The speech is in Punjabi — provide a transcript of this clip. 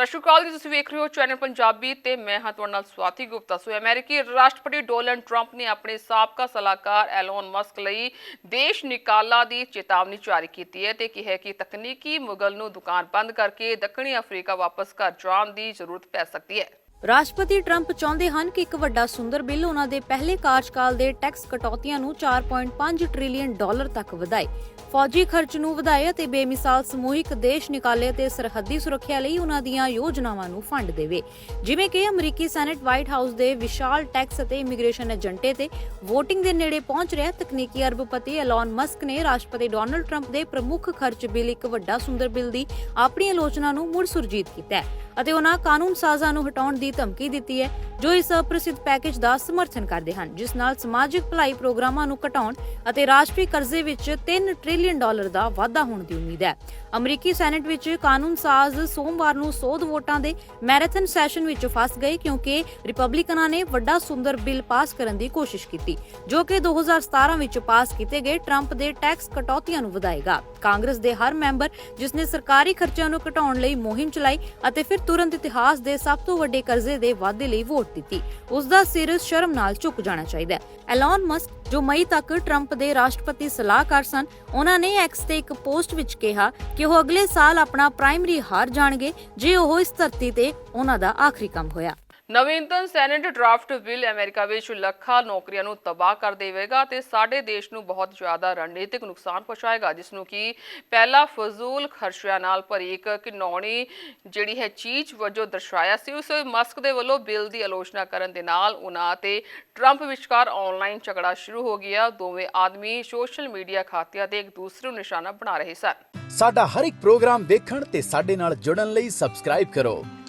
ਸਤਿ ਸ਼੍ਰੀ ਅਕਾਲ ਜੀ, ਤੁਸੀਂ ਵੇਖ ਰਹੇ ਹੋ ਚੈਨਲ ਪੰਜਾਬੀ ਤੇ ਮੈਂ ਹਾਂ ਤੁਹਾਡੇ ਨਾਲ ਸਵਾਤੀ ਗੁਪਤਾ। ਸੋ ਅਮਰੀਕੀ ਰਾਸ਼ਟਰਪਤੀ ਡੋਨਲਡ ਟਰੰਪ ਨੇ ਆਪਣੇ ਸਾਬਕਾ ਸਲਾਹਕਾਰ ਐਲੋਨ ਮਸਕ ਲਈ ਦੇਸ਼ ਨਿਕਾਲਾ ਦੀ ਚੇਤਾਵਨੀ ਜਾਰੀ ਕੀਤੀ ਹੈ ਤੇ ਕਿਹਾ ਕਿ ਤਕਨੀਕੀ ਮੁਗਲ ਨੂੰ ਦੁਕਾਨ ਬੰਦ ਕਰਕੇ ਦੱਖਣੀ ਅਫਰੀਕਾ ਵਾਪਸ ਘਰ ਜਾਣ ਦੀ ਜ਼ਰੂਰਤ ਪੈ ਸਕਦੀ ਹੈ। ਰਾਸ਼ਟਰਪਤੀ ਟਰੰਪ ਚਾਹੁੰਦੇ ਹਨ ਕਿ ਇੱਕ ਵੱਡਾ ਸੁੰਦਰ ਬਿੱਲ ਉਹਨਾਂ ਦੇ ਪਹਿਲੇ ਕਾਰਜਕਾਲ ਦੇ ਟੈਕਸ ਕਟੌਤੀਆਂ ਨੂੰ 4.5 ਟ੍ਰਿਲੀਅਨ ਡਾਲਰ ਤੱਕ ਵਧਾਏ। ਫੌਜੀ ਖਰਚ ਨੂੰ ਵਧਾਏ ਅਤੇ ਬੇਮਿਸਾਲ ਸਮੂਹਿਕ ਦੇਸ਼ ਨਿਕਾਲੇ ਤੇ ਸਰਹੱਦੀ ਸੁਰੱਖਿਆ ਲਈ ਉਹਨਾਂ ਦੀਆਂ ਯੋਜਨਾਵਾਂ ਨੂੰ ਫੰਡ ਦੇਵੇ। ਜਿਵੇਂ ਕਿ ਅਮਰੀਕੀ ਸੈਨੇਟ ਵਾਈਟ ਹਾਊਸ ਦੇ ਵਿਸ਼ਾਲ ਟੈਕਸ ਅਤੇ ਇਮੀਗ੍ਰੇਸ਼ਨ ਏਜੰਟੇ ਤੇ ਵੋਟਿੰਗ ਦੇ ਨੇੜੇ ਪਹੁੰਚ ਰਿਹਾ ਤਕਨੀਕੀ ਅਰਬਪਤੀ ਐਲਨ ਮਸਕ ਨੇ ਰਾਸ਼ਟਰਪਤੀ ਡੋਨਲਡ ਟਰੰਪ ਦੇ ਪ੍ਰਮੁੱਖ ਖਰਚ ਬਿੱਲ ਇੱਕ ਵੱਡਾ ਸੁੰਦਰ ਬਿੱਲ ਦੀ ਆਪਣੀ ਆਲੋਚਨਾ ਨੂੰ ਮੁੜ ਸੁਰਜੀਤ ਕੀਤਾ ਅਤੇ ਉਹਨਾਂ ਕਾਨੂੰਨ ਸਾਜ਼ਾਂ ਨੂੰ ਹਟਾਉਣ ਦੀ ਧਮਕੀ ਦਿੱਤੀ ਹੈ, ਜੋ ਇਸ ਅਪ੍ਰਸਿੱਧ ਪੈਕੇਜ ਦਾ ਸਮਰਥਨ ਕਰਦੇ ਹਨ, ਜਿਸ ਨਾਲ ਸਮਾਜਿਕ ਭਲਾਈ ਪ੍ਰੋਗਰਾਮਾਂ ਨੂੰ ਘਟਾਉਣ ਅਤੇ ਰਾਸ਼ਟਰੀ ਕਰਜ਼ੇ ਵਿੱਚ 3 ਟ੍ਰਿਲੀਅਨ ਡਾਲਰ ਦਾ ਵਾਧਾ ਹੋਣ ਦੀ ਉਮੀਦ ਹੈ। ਅਮਰੀਕੀ ਸੈਨੇਟ ਵਿੱਚ ਕਾਨੂੰਨ ਸਾਜ਼ ਸੋਮਵਾਰ ਨੂੰ ਸੋਧ ਵੋਟਾਂ ਦੇ ਮੈਰਾਥਨ ਸੈਸ਼ਨ ਵਿੱਚ ਫਸ ਗਏ, ਕਿਉਂਕਿ ਰਿਪਬਲਿਕਨਾਂ ਨੇ ਵੱਡਾ ਸੁੰਦਰ ਬਿੱਲ ਪਾਸ ਕਰਨ ਦੀ ਕੋਸ਼ਿਸ਼ ਕੀਤੀ, ਜੋ ਕਿ 2017 ਵਿੱਚ ਪਾਸ ਕੀਤੇ ਗਏ ਟਰੰਪ ਦੇ ਟੈਕਸ ਕਟੌਤੀਆਂ ਨੂੰ ਵਧਾਏਗਾ। ਕਾਂਗਰਸ ਦੇ ਹਰ ਮੈਂਬਰ, ਜਿਸ ਨੇ ਸਰਕਾਰੀ ਖਰਚਿਆਂ ਨੂੰ ਘਟਾਉਣ ਲਈ ਮੁਹਿੰਮ ਚਲਾਈ ਅਤੇ ਫਿਰ ਤੁਰੰਤ ਇਤਿਹਾਸ ਦੇ ਸਭ ਤੋਂ ਵੱਡੇ ਕਰਜ਼ੇ ਦੇ ਵਾਧੇ ਲਈ ਵੋਟ ਦਿੱਤੀ। ਉਸ ਦਾ ਸਿਰ ਸ਼ਰਮ ਨਾਲ ਝੁਕ ਜਾਣਾ ਚਾਹੀਦਾ ਹੈ। ਐਲਨ ਮਸਕ ਜੋ ਮਈ ਤੱਕ ਟਰੰਪ ਦੇ ਰਾਸ਼ਟਰਪਤੀ ਸਲਾਹਕਾਰ ਸਨ, ਉਹਨਾਂ ਨੇ ਐਕਸ ਤੇ ਇੱਕ ਪੋਸਟ ਵਿੱਚ ਕਿਹਾ ਕਿ ਉਹ ਅਗਲੇ ਸਾਲ ਆਪਣਾ ਪ੍ਰਾਇਮਰੀ ਹਾਰ ਜਾਣਗੇ, ਜੇ ਉਹ ਇਸ ਧਰਤੀ ਤੇ ਉਹਨਾਂ ਦਾ ਆਖਰੀ ਕੰਮ ਹੋਇਆ। ਨਵੀਨਤਮ ਸੈਨੇਟ ਡਰਾਫਟ ਬਿੱਲ ਅਮਰੀਕਾ ਵਿੱਚ ਲੱਖਾਂ ਨੌਕਰੀਆਂ ਨੂੰ ਤਬਾਹ ਕਰ ਦੇਵੇਗਾ ਤੇ ਸਾਡੇ ਦੇਸ਼ ਨੂੰ ਬਹੁਤ ਜ਼ਿਆਦਾ ਰਣਨੀਤਿਕ ਨੁਕਸਾਨ ਪਹੁੰਚਾਏਗਾ, ਜਿਸ ਨੂੰ ਕਿ ਪਹਿਲਾ ਫਜ਼ੂਲ ਖਰਚਿਆਂ ਨਾਲ ਭਰੀ ਇੱਕ ਘਿਨੌਣੀ ਜਿਹੜੀ ਹੈ ਚੀਜ਼ ਵਜੋਂ ਦਰਸਾਇਆ ਸੀ, ਉਸ ਮਸਕ ਦੇ ਵੱਲੋਂ ਬਿੱਲ ਦੀ ਆਲੋਚਨਾ ਕਰਨ ਦੇ ਨਾਲ ਉਹਨਾਂ ਤੇ ਟਰੰਪ ਵਿਚਕਾਰ ਆਨਲਾਈਨ ਝਗੜਾ ਸ਼ੁਰੂ ਹੋ ਗਿਆ। ਦੋਵੇਂ ਆਦਮੀ ਸੋਸ਼ਲ ਮੀਡੀਆ ਖਾਤਿਆਂ ਤੇ ਇੱਕ ਦੂਸਰੇ ਨੂੰ ਨਿਸ਼ਾਨਾ ਬਣਾ ਰਹੇ ਸਨ। ਸਾਡਾ ਹਰ ਇੱਕ ਪ੍ਰੋਗਰਾਮ ਦੇਖਣ ਤੇ ਸਾਡੇ ਨਾਲ ਜੁੜਨ ਲਈ ਸਬਸਕ੍ਰਾਈਬ ਕਰੋ।